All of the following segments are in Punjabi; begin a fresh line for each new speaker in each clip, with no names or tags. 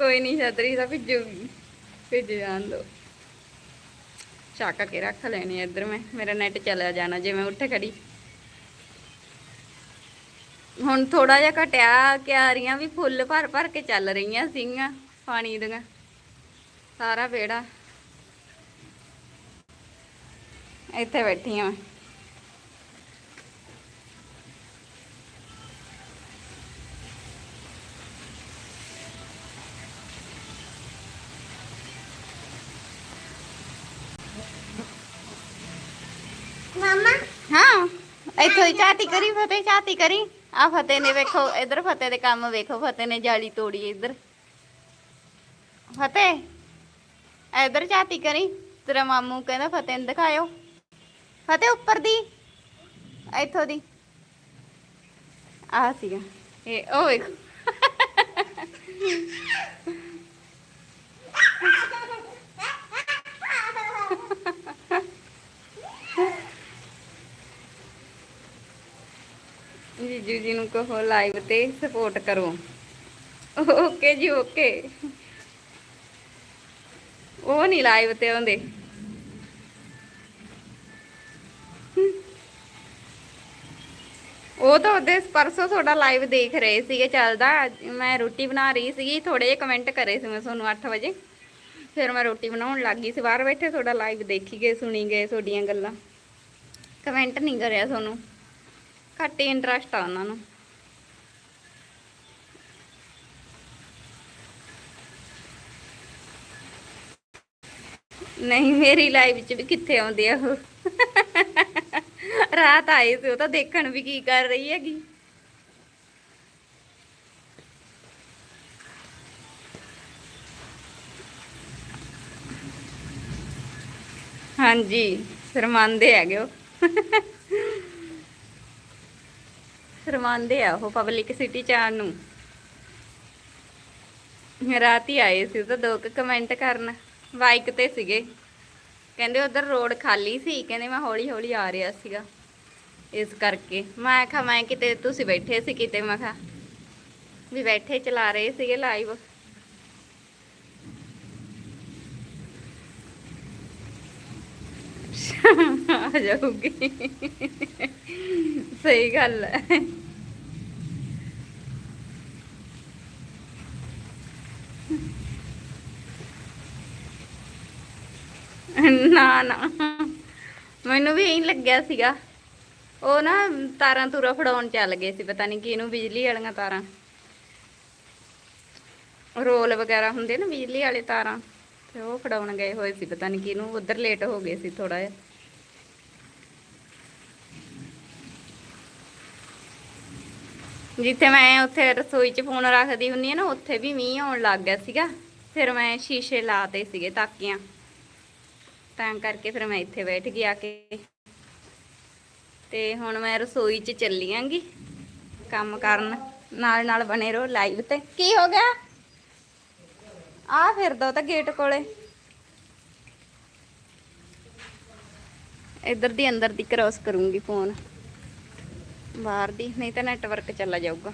ਕੋਈ ਨਹੀਂ ਛਤਰੀ ਤਾਂ ਭਿੱਜੂਗੀ, ਭਿੱਜ ਜਾਣ ਦੋ। ਚੱਕ ਕੇ ਰੱਖ ਲੈਣੀ ਇੱਧਰ ਮੈਂ, ਮੇਰਾ ਨੈਟ ਚਲਾ ਜਾਣਾ ਜੇ ਮੈਂ ਉੱਠ ਖੜੀ। ਹੁਣ ਥੋੜਾ ਜਿਹਾ ਘਟਿਆ, ਕਿਆਰੀਆਂ ਵੀ ਫੁੱਲ ਭਰ ਭਰ ਕੇ ਚੱਲ ਰਹੀਆਂ ਸੀਗੀਆਂ, ਪਾਣੀ ਦੀਆਂ, ਸਾਰਾ ਵਿਹੜਾ। ਇੱਥੇ ਬੈਠੀ ਆ ਮੈਂ।
ਮਮਾ
ਹਾਂ ਇੱਥੋਂ ਹੀ ਝਾਤੀ ਕਰੀ ਫਤਿਹ ਝਾਤੀ ਕਰੀ ਆ ਫਤਿਹ ਨੇ ਵੇਖੋ ਇਧਰ ਫਤਿਹ ਦੇ ਕੰਮ ਵੇਖੋ ਫਤਿਹ ਨੇ ਜਾਲੀ ਤੋੜੀ ਇਧਰ ਫਤਿਹ ਇਧਰ ਝਾਤੀ ਕਰੀ ਤੇਰਾ ਮਾਮੂ ਕਹਿੰਦਾ ਫਤਿਹ ਨੂੰ ਦਿਖਾਇਓ ਫਤਿਹ ਉੱਪਰ ਦੀ ਇੱਥੋਂ ਦੀ ਆ ਸੀਗਾ ਇਹ ਉਹ ਵੇਖੋ ਜੀਜੂ ਜੀ ਨੂੰ ਕਹੋ ਲਾਈਵ ਤੇ ਸਪੋਰਟ ਕਰੋ। ਓਕੇ ਜੀ ਓਕੇ ਉਹ ਨਹੀਂ ਲਾਈਵ ਤੇ ਆਉਂਦੇ। ਉਹ ਤਾਂ ਉਹਦੇ ਪਰਸੋਂ ਤੁਹਾਡਾ ਲਾਈਵ ਦੇਖ ਰਹੇ ਸੀਗੇ, ਚੱਲਦਾ। ਮੈਂ ਰੋਟੀ ਬਣਾ ਰਹੀ ਸੀਗੀ ਥੋੜੇ ਜਿਹੇ ਕਮੈਂਟ ਕਰੇ ਸੀ ਮੈਂ ਤੁਹਾਨੂੰ 8 ਵਜੇ। ਫਿਰ ਮੈਂ ਰੋਟੀ ਬਣਾਉਣ ਲੱਗ ਗਈ ਸੀ, ਬਾਹਰ ਬੈਠੇ ਤੁਹਾਡਾ ਲਾਈਵ ਦੇਖੀ ਗਏ, ਸੁਣੀ ਗਏ ਤੁਹਾਡੀਆਂ ਗੱਲਾਂ। ਕਮੈਂਟ ਨਹੀਂ ਕਰਿਆ ਤੁਹਾਨੂੰ। ਘੱਟ ਹੀ ਇੰਟਰਸਟ ਆ ਉਹਨਾਂ ਨੂੰ। ਨਹੀਂ, ਮੇਰੀ ਲਾਈਵ ਚ ਵੀ ਕਿੱਥੇ ਆਉਂਦੇ ਆ ਉਹ। ਰਾਤ ਆਏ ਸੀ ਉਹ ਤਾਂ ਦੇਖਣ ਵੀ ਕੀ ਕਰ ਰਹੀ ਹੈਗੀ। ਹਾਂਜੀ ਸ਼ਰਮਾਂਦੇ ਹੈਗੇ ਉਹ। ਸ਼ਰਮਾਂਦੇ ਆ ਉਹ ਪਬਲਿਕ ਸਿਟੀ ਚ ਨੂੰ। ਰਾਤ ਹੀ ਆਏ ਸੀ ਤਾਂ ਦੋ ਕਮੈਂਟ ਕਰਨ। ਬਾਈਕ ਤੇ ਸੀਗੇ। ਕਹਿੰਦੇ ਉਧਰ ਰੋਡ ਖਾਲੀ ਸੀ, ਕਹਿੰਦੇ ਮੈਂ ਹੌਲੀ ਹੌਲੀ ਆ ਰਿਹਾ ਸੀਗਾ। ਇਸ ਕਰਕੇ ਮੈਂ ਕਿਹਾ, ਮੈਂ ਕਿਤੇ ਤੁਸੀਂ ਬੈਠੇ ਸੀ ਕਿਤੇ? ਮੈਂ ਕਿਹਾ, ਵੀ ਬੈਠੇ ਚਲਾ ਰਹੇ ਸੀਗੇ ਲਾਈਵ ਆ ਜਾਊਗੀ। ਸਹੀ ਗੱਲ ਹੈ। ਨਾ ਨਾ। ਮੈਨੂੰ ਵੀ ਇਹੀ ਲੱਗਿਆ ਸੀਗਾ। ਉਹ ਨਾ ਤਾਰਾਂ ਤੂਰਾ ਫੜਾਉਣ ਚੱਲ ਗਏ ਸੀ, ਪਤਾ ਨਹੀਂ ਕਿਹਨੂੰ, ਬਿਜਲੀ ਵਾਲੀਆਂ ਤਾਰਾਂ। ਰੋਲ ਵਗੈਰਾ ਹੁੰਦੇ ਨਾ ਬਿਜਲੀ ਵਾਲੇ ਤਾਰਾਂ, ਤੇ ਉਹ ਫੜਾਉਣ ਗਏ ਹੋਏ ਸੀ, ਪਤਾ ਨਹੀਂ ਕਿਹਨੂੰ, ਉਧਰ ਲੇਟ ਹੋ ਗਏ ਸੀ ਥੋੜਾ ਜਿਹਾ। ਜਿੱਥੇ ਮੈਂ ਉੱਥੇ ਰਸੋਈ 'ਚ ਫੋਨ ਰੱਖਦੀ ਹੁੰਨੀ ਆ ਨਾ, ਉੱਥੇ ਵੀ ਮੀਂਹ ਆਉਣ ਲੱਗ ਗਿਆ ਸੀਗਾ। ਫਿਰ ਮੈਂ ਸ਼ੀਸ਼ੇ ਲਾਤੇ ਸੀਗੇ ਤਾਕੀਆਂ। ਤਾਂ ਕਰਕੇ ਫਿਰ ਮੈਂ ਇੱਥੇ ਬੈਠ ਗਈ ਆ ਕੇ। ਤੇ ਹੁਣ ਮੈਂ ਰਸੋਈ 'ਚ ਚੱਲੀ ਆਂਗੀ ਕੰਮ ਕਰਨ। ਨਾਲ ਨਾਲ ਬਣੇ ਰਹੋ ਲਾਈਵ ਤੇ। ਕੀ ਹੋ ਗਿਆ? ਆ ਫਿਰ ਦੋ ਤਾਂ ਗੇਟ ਕੋਲੇ। ਇੱਧਰ ਦੀ ਅੰਦਰ ਦੀ ਕ੍ਰੋਸ ਕਰੂੰਗੀ ਫੋਨ ਬਾਹਰ ਦੀ ਨਹੀਂ ਤਾਂ ਨੈਟਵਰਕ ਚੱਲਾ ਜਾਊਗਾ।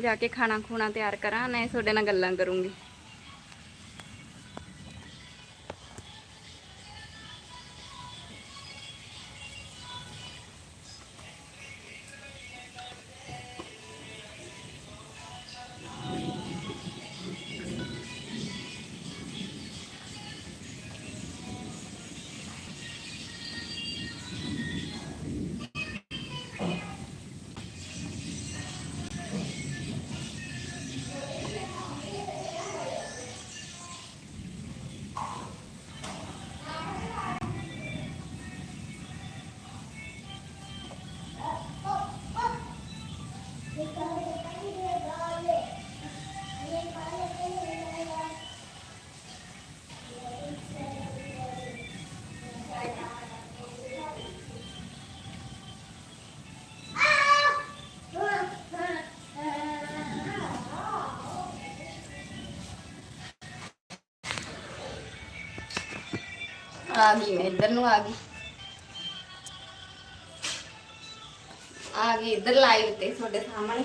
ਜਾ ਕੇ ਖਾਣਾ ਖੂਣਾ ਤਿਆਰ ਕਰਾਂ ਮੈਂ ਤੁਹਾਡੇ ਨਾਲ ਗੱਲਾਂ ਕਰੂੰਗੀ। ਆ ਗਈ ਮੈਂ ਇੱਧਰ ਨੂੰ ਆ ਗਈ। ਆ ਗਈ ਇੱਧਰ ਲਾਈਵ ਤੇ ਤੁਹਾਡੇ ਸਾਹਮਣੇ।